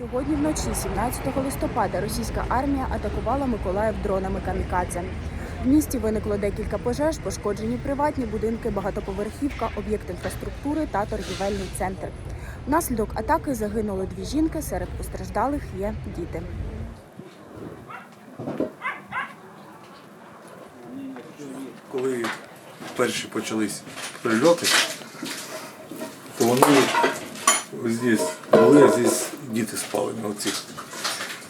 Сьогодні вночі, 17 листопада, російська армія атакувала Миколаїв дронами камікадзе. В місті виникло декілька пожеж, пошкоджені приватні будинки, багатоповерхівка, об'єкт інфраструктури та торгівельний центр. Внаслідок атаки загинули дві жінки. Серед постраждалих є діти. коли перші почались прильоти, то вони ось здесь були, а здесь діти спали на оцих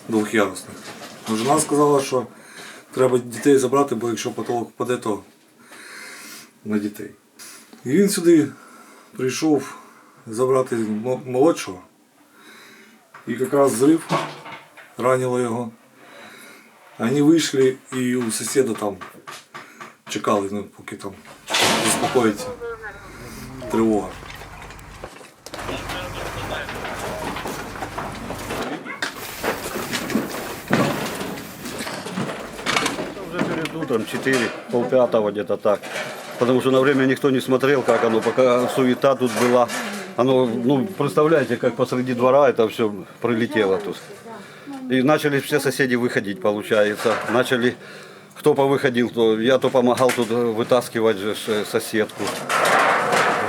двохярусних. Ну, Жена сказала, що треба дітей забрати, бо якщо потолок впаде, то на дітей. І він сюди прийшов забрати молодшого. І якраз зрив ранило його. Вони вийшли і у сусіда там чекали, ну, поки там заспокоїться тривога. Утром, 4, полпятого где-то так. Потому что на время никто не смотрел, как оно, пока суета тут была. Оно, ну, представляете, как посреди двора это все прилетело тут. И начали все соседи выходить, получается. Начали, кто повыходил, то я то помогал тут вытаскивать же соседку.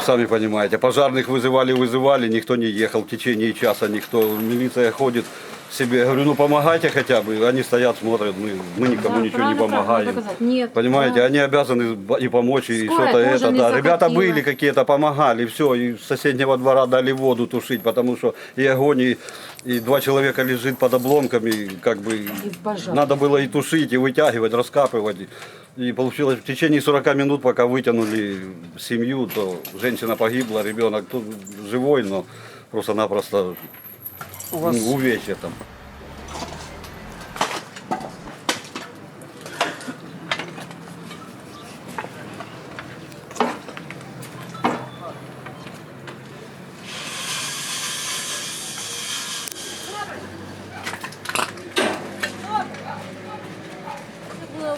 Сами понимаете, пожарных вызывали, вызывали, никто не ехал в течение часа, никто, милиция ходит себе, я говорю, ну помогайте хотя бы, они стоят, смотрят, мы, мы никому ничего не помогаем. Нет. Понимаете, они обязаны и помочь, и что-то это, да. Ребята были какие-то, помогали, все, и с соседнего двора дали воду тушить, потому что и огонь, и, и два человека лежит под обломками, как бы надо было и тушить, и вытягивать, раскапывать. И получилось в течение 40 минут, пока вытянули семью, то женщина погибла, ребенок тут живой, но просто-напросто У вас ну, увечья там.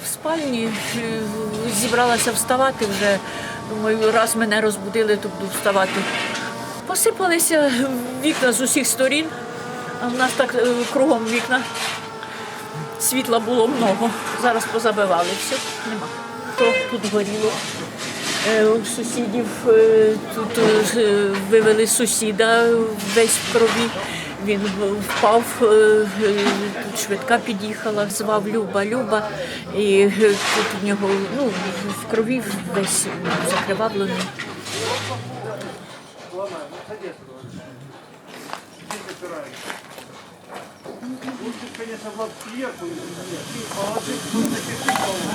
В спальні, е, зібралася вставати вже. Думаю, раз мене розбудили, то буду вставати. Посипалися вікна з усіх сторін, а в нас так е, кругом вікна. Світла було много. Зараз позабивали, все, нема. То тут горіло. Е, У сусідів е, тут вивели сусіда весь в крові. Він впав, тут швидка під'їхала, звав Люба, Люба. І тут у нього ну, в крові весь закривавлений. Лучше, конечно, в вас приехал, положить, ну, на кирпич.